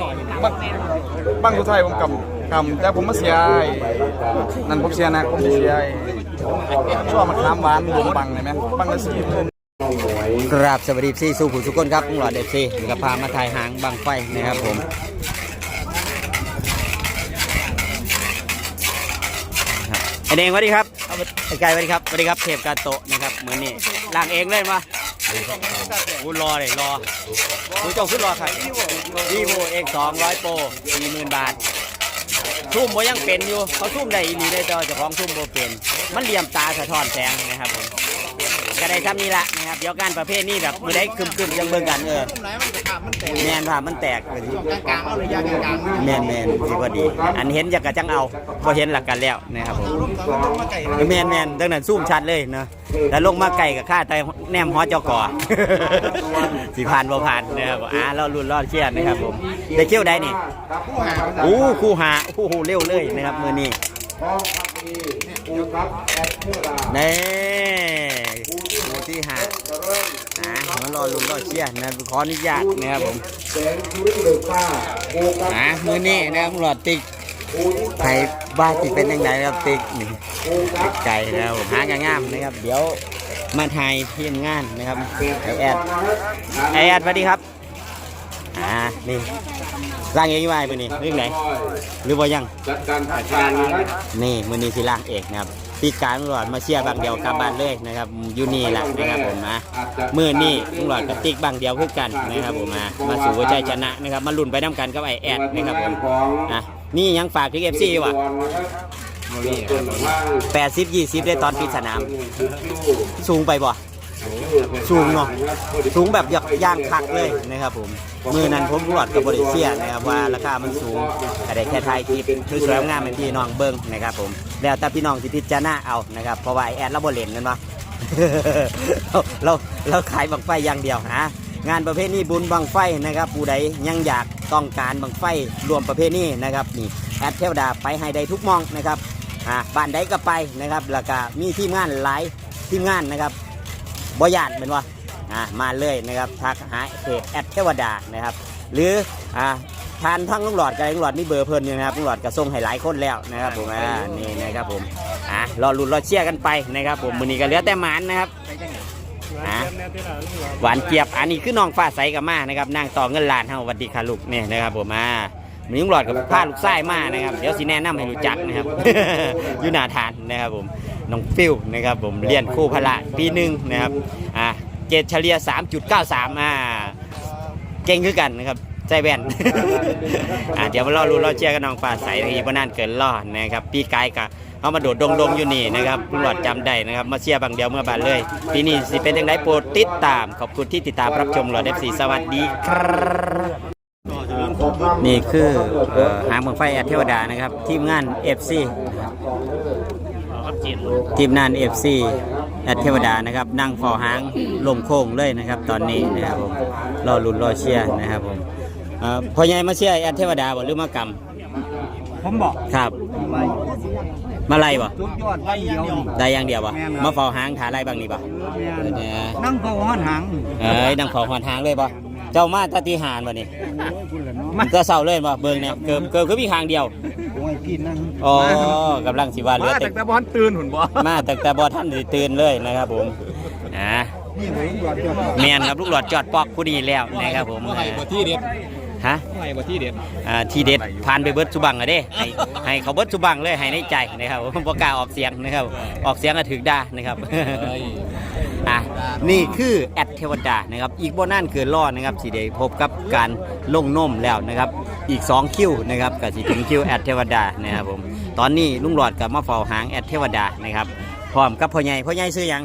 บังบังสุดท้ายผมกำกำแต่ผมมาเสียไอ้นั่นผมเสียนะผมเสียไอ้ช่วงมันค้ามหวานรวมบังเลยไหมบังละสี่หมื่นกราบสวัสดีซีสู่ผู้สุกคนครับลุงหลอดเดฟซีกับพามาถ่ายหางบังไฟนะครับผมครับไอเดงสวัสดีครับเอาไอไก่สวัสดีครับสวัสดีครับเทพกาโตะนะครับเหมือนนี่ล่างเองเลยมา กูรอเลยรอกูเจ้าขึ้นรอครับวีโวเอ็กสองร้อยโปรสี่หมื่นบาททุ่มบ่ยังเป็นอยู่ เขาทุ่มได้อีหลีได้จอจะคล้องทุ่มบ่เป็น มันเหลี่ยมตาสะท้อนแสงนะครับผม ก็ได้ทำนี่ละนะครับเดี๋ยวการประเภทนี้แบบมือได้คึมคึมๆยังเบิ่งกันเออแมนผ่ามันแตกเลยกลางๆเอาเลยยางกลางแมนแมนที่พอดี อันเห็นจากกระจังเอาพอเห็นหลักกันแล้วนะครับผมๆมาไก่แมนแมนดังนั้นซูมชัดเลยเนาะแล้วลงมาไก่กับข้าแต่แนมฮอเจ้าก่อสีผ่านบ่ผ่านนะครับอ่าเราลุ้นรอดเชียร์นะครับผมได้เขี้ยวได้นี่ผู้หาอู้คู่หาคู่หูเร็วเลยนะครับมือนี้นี่คู่ ที่หาอ่ามารอลุ้นรอเชียร์นะขออนุญาตนะครับผมอ่ามือนี้นะครับหลอดติ๊กไทยบ้านที่เป็นยังไงนะครับติ๊กนี่ติ๊กไก่นะครับผมหางางามนะครับ เดี๋ยวมาถ่ายทีมงานนะครับไอแอดไอแอดสวัสดีครับอ่านี่ร่างเองอยู่ไหมมือนี้เรื่องไหนหรือว่ายังจัดการจัดการนะครับนี่มือนี้สิล่างเอกนะครับ ปีการตลอดมาเชียร์บางเดียวกลับบ้านเลยนะครับอยู่นี่แหละนะครับผมนะมือนี่ตลอดกับติ๊กบางเดียวคือกันนะครับผมนะมาสู่หัวใจชนะนะครับมาลุ้นไปน้ำกันกับไอแอดนะครับผมนะนี่ยังฝากถึงเอฟซีว่ะแปดสิบยี่สิบได้ตอนปิดสนาม สูงไปบ่ สูงเนาะสูงแบบอยากย่างคักเลยนะครับผมมือนั้นผมรวดกับบริเซียนะครับว่าราคามันสูงแต่แค่ไทยคลิปคือสวยงามเป็นพี่น้องเบิ้งนะครับผมแล้วแต่พี่น้องสิพิจารณาเอานะครับเพราะว่าไอ้แอดเราบ่เล่นกันมาเราเราเราขายบังไฟอย่างเดียวนะงานประเภทนี้บุญบังไฟนะครับผู้ใดยังอยากต้องการบังไฟรวมประเภทนี้นะครับนี่แอดเทวดาไปให้ได้ทุกหมองนะครับอ่าบ้านใดก็ไปนะครับแล้วก็มีทีมงานหลายทีมงานนะครับ บอยานเป็นว่าอ่ามาเลยนะครับทักหาเพจแอดเทวดานะครับ หรืออ่าทานทั้งลุงหลอดกับลุงหลอดนี่เบอร์เพิ่นอยู่นะครับลุงหลอดก็ส่งให้หลายคนแล้วนะครับผมอ่านี่นะครับผมอ่ารอลุ้นรอเชียร์กันไปนะครับผมมือนี้ก็เหลือแต่หมานนะครับหวานเจี๊ยบอันนี้คือน้องฟ้าใสกับมานะครับนางต่อเงินล้านเฮาวัดดีค่ะลูกเนี่ยนะครับผมอ่ามีลุงหลอดกับพาลูกไส้มานะครับเดี๋ยวสิแนะนำให้รู้จักนะครับอยู่หนาทานนะครับผม น้องฟิวนะครับผมเรียนครู่พละปีหนึ่งนะครับอ่าเกรดเฉลี่ย 3.93อ่าเก่งคือกันนะครับใจแว่นอ่าเดี๋ยวมารอรู้รอเชียร์กันน้องฟ้าใสอีกบ่นานเกินรอนะครับปีกายกับเขามาโดดดงดงๆอยู่นี่นะครับตำรวจจำได้นะครับมาเชียร์บางเดียวเมื่อบานเลยปีนี้สิเป็นยังไงโปรดติดตาม ขอบคุณที่ติดตามรับชมหลอดเอฟซีสวัสดีครับนี่คือเอ่อหางเมืองไฟแอดเทวดานะครับ ทีมงาน FC ทีมนานเอฟซีแอดเทวดานะครับนั่งฟอหางลมโค้งเลยนะครับ ตอนนี้นะครับผมรอลุ้นรอเชียร์นะครับผมเอ่อพอใหญ่มาเชียร์แอดเทวดาบ่หรือมากรรมผมบอกครับ มาไล่บ่ทุกยอดไล่เดียวนี่ ได้อย่างเดียวบ่แม่นครับ มาฟอหางถาไล่บางนี่บ่เออเนี่ยนั่งเฝ้าห้อนหางเอ้ยนั่งฟอหอนหางเลยบ่เจ้ามาตาตีหานบ่นี่คุณเหรอเนาะมันก็เศร้าเลยบ่เบิ่งเนี่ยเกิบเกิบคือมีหางเดียว โอ้ยพี่นั่งอ๋อกำลังสิว่าเหลือมาแต่แต่แต่บอลตื่นหุ่นบ่มาแต่แต่บ่ทันได้ตื่นเลยนะครับผมอ่านี่ผมยอดยอดแมนครับลูกหลอดจอดปอกผู้นี้แล้วนะครับผมไบ่ที่เด็ดฮะไม่บ่ที่เด็ดอ่าทีเด็ดผ่านไปเบิร์ดสุบังอะเด้ให้ให้เขาเบิร์ดสุบังเลยให้ในใจนะครับผมประกล้าศออกเสียงนะครับ ออกเสียงก็ถึกได้นะครับอะนี่คือแอดเทวดานะครับ อีกบนนั่นคือล่อนะครับสีเดพบกับการลงนมแล้วนะครับ อีก 2 คิวนะครับกับสีถึงคิวแอดเทวดานะครับผมตอนนี้ลุงหลอดกับมาเฝ้าหางแอดเทวดานะครับพร้อมกับพ่อใหญ่พ่อใหญ่ซื้อหยัง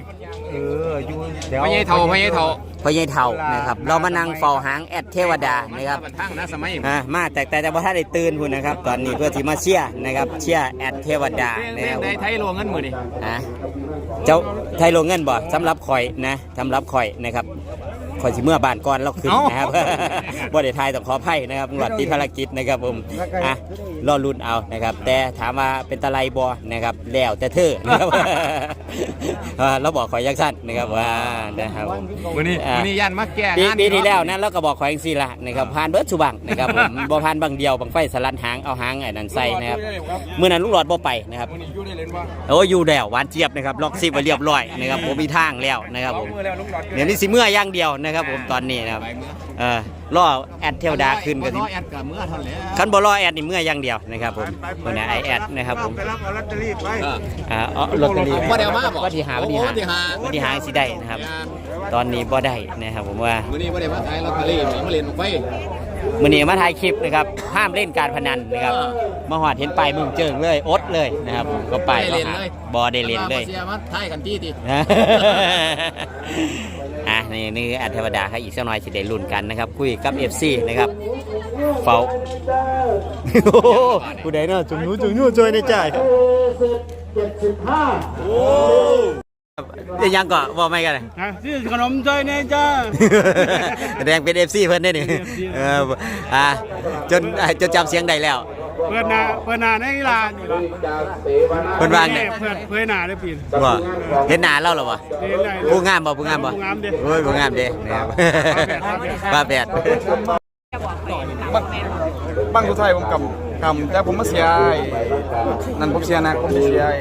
เอออยู่แถว ไม่ใช่เท่าไม่ใช่เท่าพ่อใหญ่เท่านะครับเรามานั่งเฝ้าหางแอดเทวดานะครับ ทั้งนะสมัยอ่ามาแต่แต่แต่ว่าถ้าได้ตื่นพุ่นนะครับ ตอนนี้เพื่อที่มาเชียร์นะครับเชียร์แอดเทวดาเพลนะงครับในไทยรวงเงินมือนี่อะเจ้าไทยลงเงินบ่สำหรับข่อยนะสำหรับข่อยนะครับ คอยสิเมื่อบ้านก่อนเราขึ้นนะครับ บ่ได้ทายต้องขออภัยนะครับลุงหลอดติดภารกิจนะครับผมอะรอลุ้นเอานะครับ แต่ถามว่าเป็นตะไลบอนะครับแล้วแต่เธอนะครับอ่าเราบอกขอยยังสั้นนะครับว่านะครับผมวันนี้อ่าวันนี้ยันมาแก้ปีงานปีที่แล้วนั้นเราก็บอกขอยจังซี่ละนะครับผ่านเบิร์ดสุบังนะครับผมบ่ผ่านบางเดียวบางไฟสลัดหางเอาหางไอ้นั่นใส่นะครับเมื่อนั้นลุงหลอดบ่ไปนะครับวันนี้อยู่ได้เล่นว่าโอ้อยู่แล้วหวานเจี๊ยบนะครับล็อกซิปไว้เรียบร้อยนะครับผมมีทางแล้วนะครับผมเดี๋ยวนี้สิเมื่ออย่างเดียวนะครับผมตอนนี้นะครับเออล่อแอดเทวดาขึ้นกันน้อยแอดกับเมื่อเท่านั้นแหละคันบอล่อแอดนี่เมื่ออย่างเดียวนะครับผมคนนี้ไอแอดนะครับผมไปรับเอาลอตเตอรี่ไปเอออ่าเอาลอตเตอรี่บ่ได้เอามาบ่ว่าที่หาว่าที่หาโอ้ว่าที่หาว่าที่หาสิได้นะครับ ตอนนี้บ่ได้นะครับผมว่ามื้อนี้บ่ได้มาขายลอตเตอรี่มาเล่นไฟมื่อนี้มาถ่ายคลิปนะครับห้ามเล่นการพนันนะครับมาหอดเห็นไปายมึงเจิงเลยอดเลยนะครับผมก็ไปบ่ได้เล่นเลยบอได้เล่นเลยเสียมาทายกันที่ติอะ นี่นี่อัธวดาครับอีกสักหน่อยสิได้ลุ้นกันนะครับ คุยกับ FC นะครับเฝ้าผู้ใดเนาะจุงนู้จุงนู้ช่วยในใจครับโอ้ยังก็บอกไม่กันเลยฮะซื้อขนมใจแน่จ้าแสดงเป็น FC เพิ่นได้นี่เอออะจนอะจนจำเสียงได้แล้ว เปิดหน้าเปิดหน้าในกีฬานี่ล่ะเพิ่นวางเนี่ยเปิดเผยหน้าได้ปีนว่าเห็นหน้าเราเหรอวะเล่นได้ผู้งามบ่ผู้งามบ่ผู้งามเด้โอ้ยผู้งามเด้นะครับป้าแปดบางบางสุดท้ายผมกำกำแต่ผมมาเสียไอ้นั่นผมเสียนะผมเสียไอ้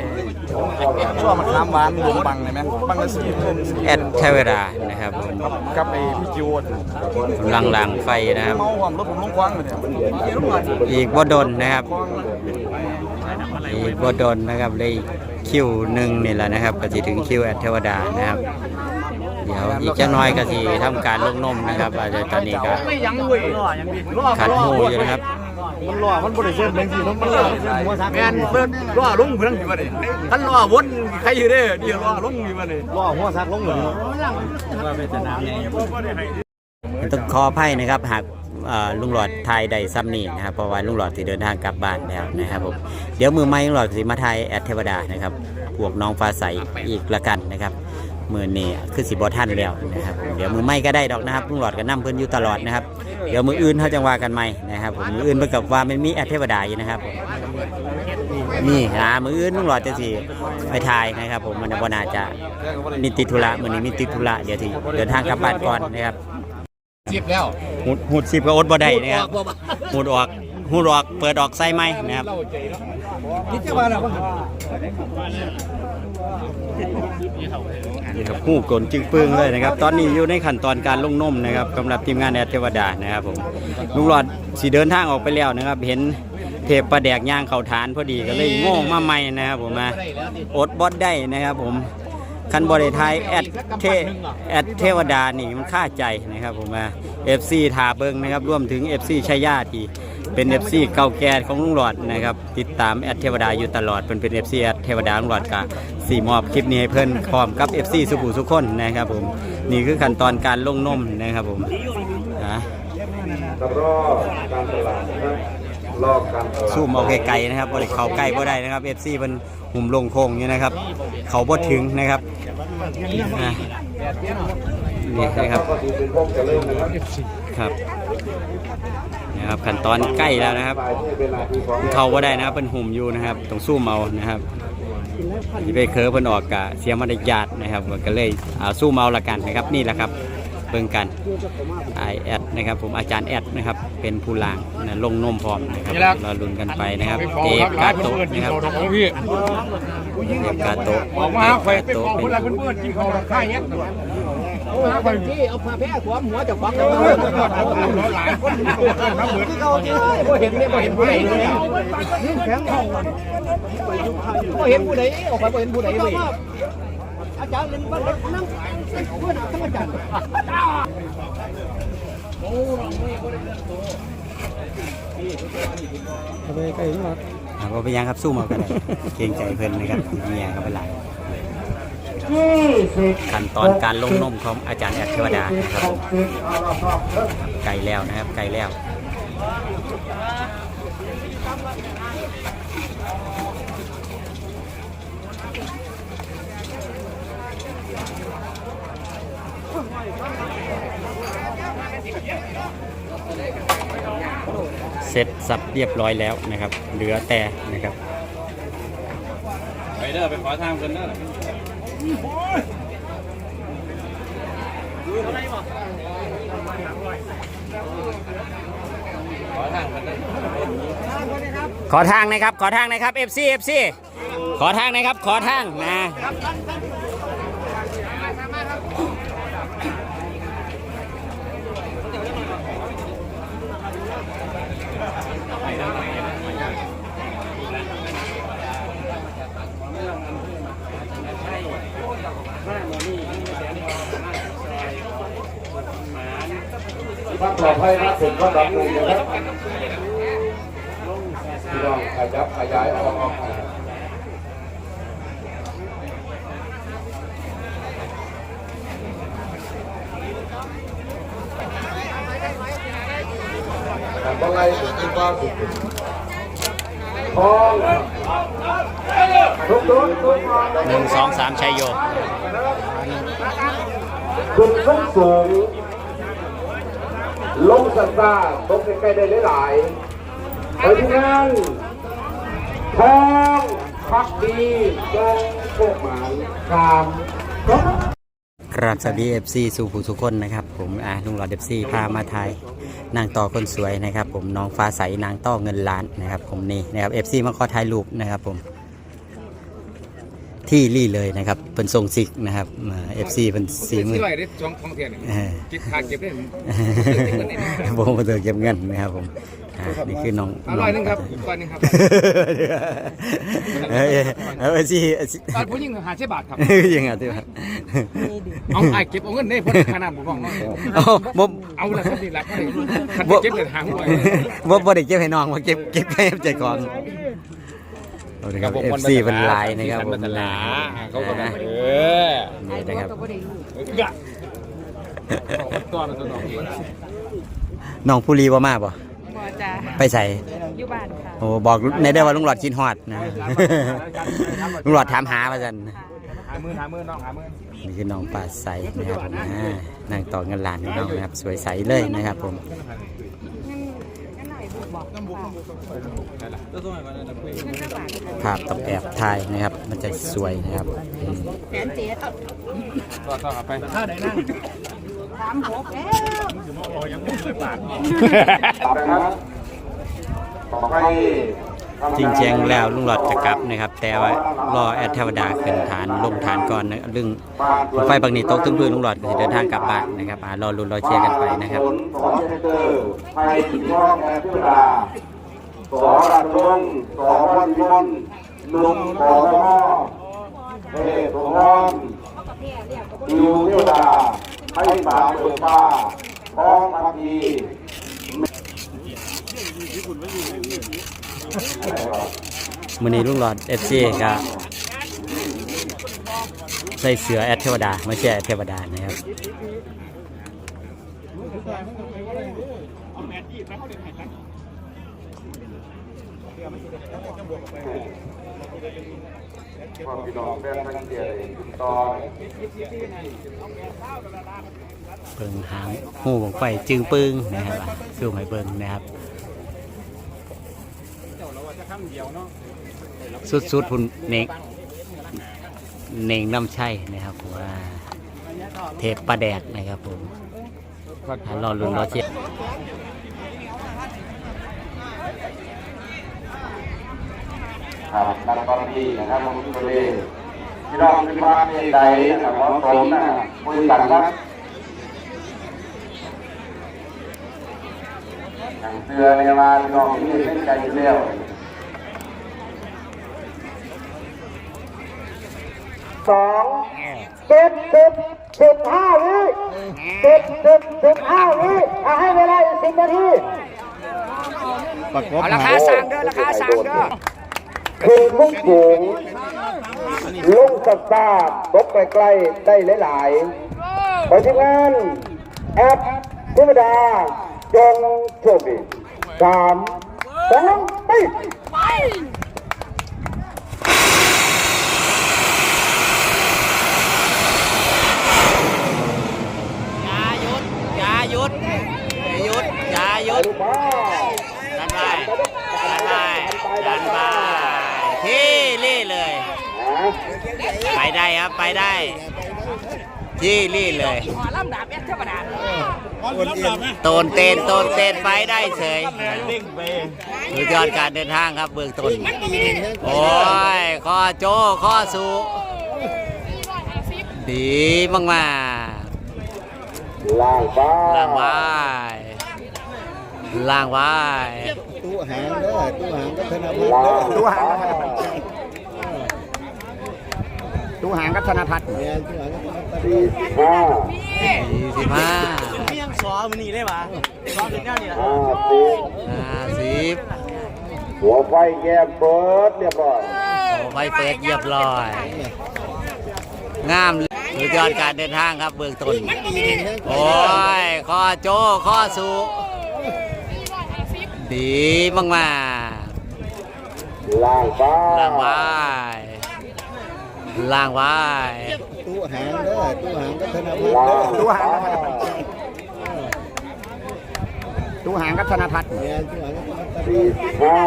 ช่วงมะขามหวานหลวงบังเลยไหมบังละสี่หมื่นสี่แอดเทวดานะครับผมกับไอ้พี่จิวดกำลังลังไฟนะครับ เมาความรถผมลงคว้างเลยเนี่ยอีกบ่ดนนะครับคว้างอีกบ่ดนนะครับเลยคิวหนึ่งนี่แหละนะครับก็สิถึงคิวแอดเทวดานะครับเดี๋ยวอีกจักหน้อยก็สิทำการลงนมนะครับอาจจะตอนนี้ก็ขัดหูอยู่นะครับ มันหล่อมันบริสุทธิ์จริงๆมันหล่อหัวซักแม่นเพิ่นรอลงเพิ่นอยู่บ่ได้ท่านรอวนใครอยู่เด้อเดี๋ยวรอลงอยู่บ่ได้หล่อหัวซักลงเลยต้องขออภัยนะครับหากลุงหลอดไทยใดซ้ำนี่นะครับเพราะว่าลุงหลอดสิเดินทางกลับบ้านแล้วนะครับผมเดี๋ยวมือไม้ลุงหลอดสิมาไทยแอดเทวดานะครับพวกน้องฟ้าใสอีกละกันนะครับ มือนี่คือสิบอท่านแล้วนะครับเดี๋ยวมือไม้ก็ได้ดอกนะครับลุงหลอดก็นํเพิ่นอยู่ตลอดนะครับเดี๋ยวมืออื่นเขาจะว่ากันใหม่นะครับผมมืออื่นเพิ่นกับว่ามันมีแอดเทวดาอยู่นะครับผมนี่หามืออื่นลุงหลอดจะสิไปทายนะครับผมมันบ่น่าจะมีติดธุระมือนี้มีติดธุระเดี๋ยวที่เดินทางกลับบ้านก่อนนะครับสิบแล้วหูดหูดสิบก็อดบ่ได้นะครับหูดออกหูดออกเปิดออกไส้ไหมนะครับนี่จะมาแล้ว นี่ครับหูกลนจึงปึ้งเลยนะครับ ตอนนี้อยู่ในขั้นตอนการลงนมนะครับสำหรับทีมงานแอดเทวดานะครับผมลุงหลอดสีเดินทางออกไปแล้วนะครับ เห็นเทปปลาแดกย่างเข่าฐานพอดีก็เลยโง่มาใหม่นะครับผมมาอดบอดได้นะครับผมคันบริไทยแอดเทแอดเทวดานี่มันค่าใจนะครับผมมา FC ทาเบิงนะครับรวมถึง FC ชัยญาติ เป็น FC เก่าแก่ของลุงหลอดนะครับ ติดตามแอดเทวดาอยู่ตลอดเป็นเป็น FC แอดเทวดาลุงหลอดกะสี่มอบคลิปนี้ให้เพิ่อนพร้อมกับ FC สุขุสุขคนนะครับผมนี่คือขั้นตอนการลงนมนะครับผมนะซูมเอาไกลๆนะครับบริเขาใกล้บ่ได้นะครับ FC เพิ่นหุ่มลงโค้งอยู่นะครับ เขาบ่ถึงนะครับอะ นี่นะครับครับนะครับขั้นตอนใกล้แล้วนะครับ เขาบ่ได้นะครับเป็นหุ่มอยู่นะครับต้องสู้เมานะครับที่ไปเคอเพิ่นออกกะเสียมารยาทนะครับก็เลยเอาสู้เมาละกันนะครับนี่แหละครับเบิ่งกันไอแอดนะครับผมอาจารย์แอดนะครับเป็นผู้ล่างนะลงนมพร้อมนะครับเราลุ้นกันไปนะครับเอฟกาโตะนะครับพี่เอฟกาโตะออกมาหาไฟเอฟกาโตะเพื่อนเพื่อนกินข้าวข้าวเงี้ย เอาไปที่เอาผ้าแพร่ขวมหัวจะฟักกันหลายคนน้ำเหมือบ่เห็นเนี่ยบ่เห็นผู้ใดเลยบ่เห็นผู้ใดออกไปบ่เห็นผู้ใดเลยอาจารย์เล่นบ้านนั่งเพื่อนทั้งอาจารย์อ่าบ่เป็นหยังครับสู้มากันเกรงใจเพิ่นนะครับเมียก็เป็นหลาย ขั้นตอนการลงนมของอาจารย์แอดเทวดานะครับผมไกลแล้วนะครับไกลแล้วเสร็จสับเรียบร้อยแล้วนะครับ เหลือแต่นะครับ ไปเด้อไปขอทางกันเด้อ ขอทางนะครับ ขอทางนะครับ FC FC ขอทางนะครับ ขอทางนะ อดภัยนะถึงก็ดับเลยนะครับพี่น้องขยับขยายออกออกแต่ก็ไล่ถึงที่ว่าสุดทองทุกทุกทุกหนึ่งสองสามชัยโยขึ้นขึ้นสูง ลงสัตตาตกใกล้ๆได้หลายๆไปที่นั่นทองพักดีจงโชคหมายตามครับครับสวัสดี FC สู่ผู้ทุกคนนะครับ ผมอ่าลุงหลอด FC พามาถ่ายนางต่อคนสวยนะครับ ผมน้องฟ้าใสนางต่อเงินล้านนะครับ ผมนี่นะครับ FC มาขอถ่ายรูปนะครับผม ที่รี่เลยนะครับเป็นทรงซิกนะครับอ่า FC เป็นสีมือที่ไหนได้จองทองเทียนเออจิตขาดเก็บได้ผมมาเจอเก็บเงินนะครับผมอ่านี่คือน้องอร่อยนึงครับก้อนนึงครับเออเออสิสิตอนผู้หญิงหาใช่บาทครับยังไงที่ว่าเอาไอ้เก็บเอาเงินได้พ้นขนาดผมบอกน้อยเอาบ่เอาละครับนี่ละขันเก็บเลยทางด้วยบ่บ่ได้เก็บให้น้องมาเก็บเก็บให้ใจก่อน เอาละครับ FC เป็นลายนะครับผมเขาก็แบบเออนี่นะครับ กะตัวมันตัวน้องน้องผู้รีว่ามาบ่บอจ้าไปใส่อยู่บ้านค่ะโอ้บอกในได้ว่าลุงหลอดกินฮอดนะ ลุงหลอดถามหาว่าซั่นหามือหามือน้องหามือนี่คือน้องปลาใสนะครับอ่านางต่อเงินล้านของน้องนะครับ สวยใสเลยนะครับผม ภาพต้องแอบถ่ายนะครับ มันจะสวยนะครับอืมแสนเจ็ดต่อต่อไปสามหกแล้วนะครับขอให้ จริงๆแล้วลุงหลอดจะกลับนะครับ แต่ว่ารอแอดเทวดาขึ้นฐานลงฐานก่อนนะเรื่องไฟบางนี้ตกถึงพื้นลุงหลอดก็จะเดินทางกลับบ้านนะครับอ่ารอลุ้นรอเชียร์กันไปนะครับขอให้เจอให้ถึงช่องแอร์เทวดาสอรัตลงสอพันวิมลลุงขอพ่อเทพสงฆ์ดิวเทวดาให้สาเบิกฟ้าท้องพักดี มือนี้ลุงหลอดเอฟซีก็ใส่เสือแอดเทวดาไม่ใช่แอดเทวดานะครับความพี่น้องแฟนทั้งเดียร์ต่อเปิงหางหูของไฟจึงปึ้งนะครับอะซูมให้เบิ่งนะครับ สุดๆคุณเน่งเน่งน้ำชัยนะครับผมว่าเทปปลาแดกนะครับผมอะรอลุ้นรอเชียร์ครับนักตอนนี้นะครับผมทุกเรื่องพี่น้องที่มาในใดนะครับขอสมนะคุยกันครับอย่างเตือนในมาพี่น้องที่เล่นใจอยู่แล้ว สองเจ็ดสิบสิบห้าวิเจ็ดสิบสิบห้าวิอะให้เวลาอีกสิบนาทีเอาราคาสั่งเด้อราคาสั่งเด้อคือมุ่งสูงลุงสัตตาตกใกล้ๆได้หลายๆไปที่งานแอปเทวดาจงโชคดีสามสองไป อย่าหยุดอย่าหยุด โย ลูกมาดันไปดันไปดันไปที่รี่เลย ไปได้ครับไปได้ ที่รี่เลยขอลำดับแอดเทวดาโตนเตนโตนเตนไปได้เฉยสุดยอดการเดินทางครับเบื้องต้นโอ้ยข้อโจข้อสูดีมากมาล่างฟ้าล่างไว้ ล่างไว้ตู้หางเด้อตู้หางก็ธนพัฒน์เด้องฟ้หางตู้หางก็ธนพัฒน์เนี่ยตู้หางก็ธนพัฒน์สี่สิบห้าสี่สิบห้าห้าสิบห้าสิบหัวไฟแก้มเปิดเรียบร้อยโอ้ไฟเปิดเรียบร้อยงามสุดยอดการเดินทางครับเบื้องต้น โอ้ยข้อโจข้อสู ดีมากมาล่างฟ้าล่างไว้ล่างไว้ตู้หางเด้อตู้หางก็ธนพัฒน์ล่าเด้องฟ้าตู้หางก็ธนพัฒน์เนี่ยตู้หางก็ธนพัฒน์สี่สิบห้า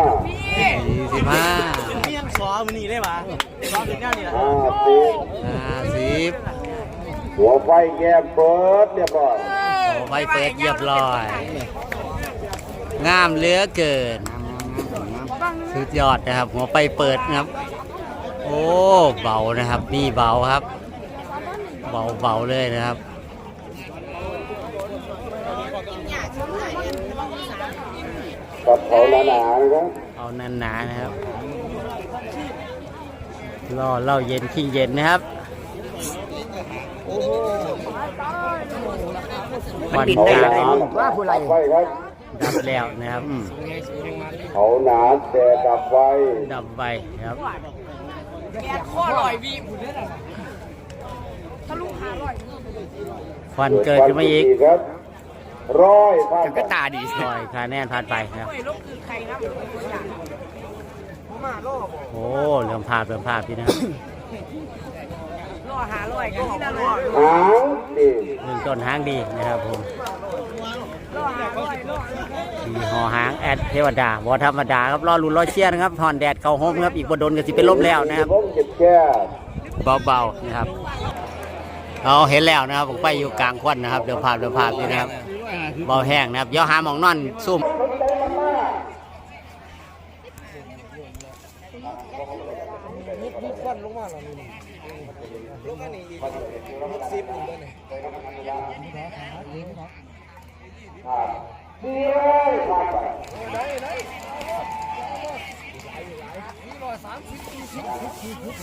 สี่สิบห้าห้าสิบห้าสิบหัวไฟแก้มเปิดเรียบร้อยโอ้ไฟเปิดเรียบร้อย งามเหลือเกิน สุดยอดนะครับ หัวไปเปิดนะครับ โอ้เบานะครับนี่เบาครับ เบาเบาเลยนะครับกับเขาหนาๆนะครับเอานานๆนะครับล่อเหล่าเย็นขิงเย็นนะครับวันเขาจาหนาร้องว่าผู้ไรดับไฟครับ ดับแล้วนะครับเขาหนาแต่ดับไฟดับไปครับแกข้อลอยวีผุนเลยนะทะลุหาลอยควันเกิดขึ้นมาอีกครับร้อยพันก็ตาดีคอยคะแนนผ่านไปนะครับโอ้ยลบคือใครนะตัวอย่างโอ้เริ่มภาพเริ่มภาพพี่นะครับ ล่อหาลอยก็นั่นแหละหางนี่เริ่มต้นหางดีนะครับผมล่อหอยล่อมีหอหางแอดเทวดาบอธรรมดาครับรอลุ้นรอเชียร์นะครับทอนแดดเขาโฮมครับอีกบโดนก็สิเป็นลมแล้วนะครับผมเจ็บแก้เบาๆนะครับเอาเห็นแล้วนะครับผมไปอยู่กลางควันนะครับเดี๋ยวภาพเดี๋ยวภาพนี่นะครับเบาแห้งนะครับเดี๋ยวหาหมองนอนซุ่ม มีควันลงมาแล้วนี่ลงแค่นี้มีซีเลยนี่ได้ได้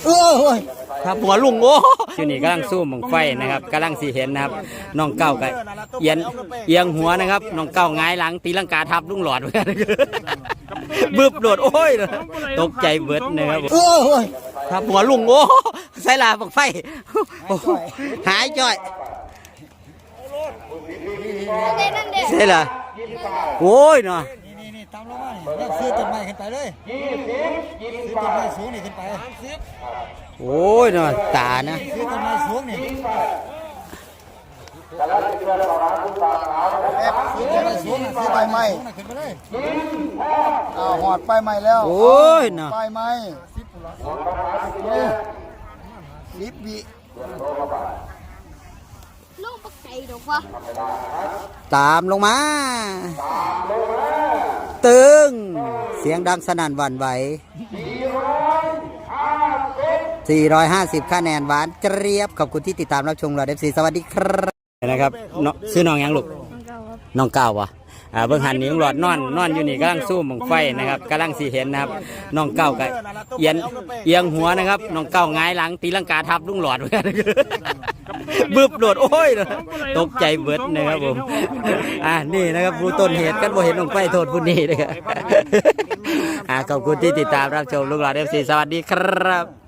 ออโอ้ยครับหัวลุงโอ้อยู่นี่กำลังสู้หมองไฟนะครับกำลังสีเห็นนะครับน้องเก้ากับเอียนเอียงหัวนะครับน้องเก้าหงายหลังตีลังกาทับลุงหลอดบึบโดดโอ้ยตกใจเบิดนะครับเออโอ้ยครับหัวลุงโอ้ใส่ลาบักไฟโอ้หายจ่อยใช่ละโอ้ยเนาะนี่นี่ ตามลงมานี่ซื้อต้นไม้ขึ้นไปเลยซื้อต้นไม้สูงนี่ขึ้นไปโอ้ยเนาะตานะซื้อต้นไม้สูงนี่ซื้อต้นไม้สูงซื้อใบไม้ขึ้นไปเลยอ้าวหอดไปใหม่แล้วโอ้ยเนาะไปไหมสิบปุระลิบวิลูกปักไก่ดอกวะตามลงมาตึง เสียงดังสนั่นหวั่นไหว 450คะแนนหวานเจี๊ยบขอบคุณที่ติดตามรับชมเราเดฟซีสวัสดีครับนะครับน้องซื้อน้องยังลูกน้องเก้าวะ อ่าเบิ่งหันนี่ลุงหลอดนอนนอนอยู่นี่กำลังสู้หมองไฟนะครับกำลังสีเห็นนะครับน้องเก้ากับเอียนเอียงหัวนะครับน้องเก้าหงายหลังตีลังกาทับลุงหลอดเหมือนกันบึบโดดโอ้ยตกใจเบิดนะครับผมอ่านี่นะครับผู้ต้นเหตุกันบ่เห็นลงไฟโทษผู้นี้นะครับอ่าขอบคุณที่ติดตามรับชมลูกหลานเอฟซีสวัสดีครับ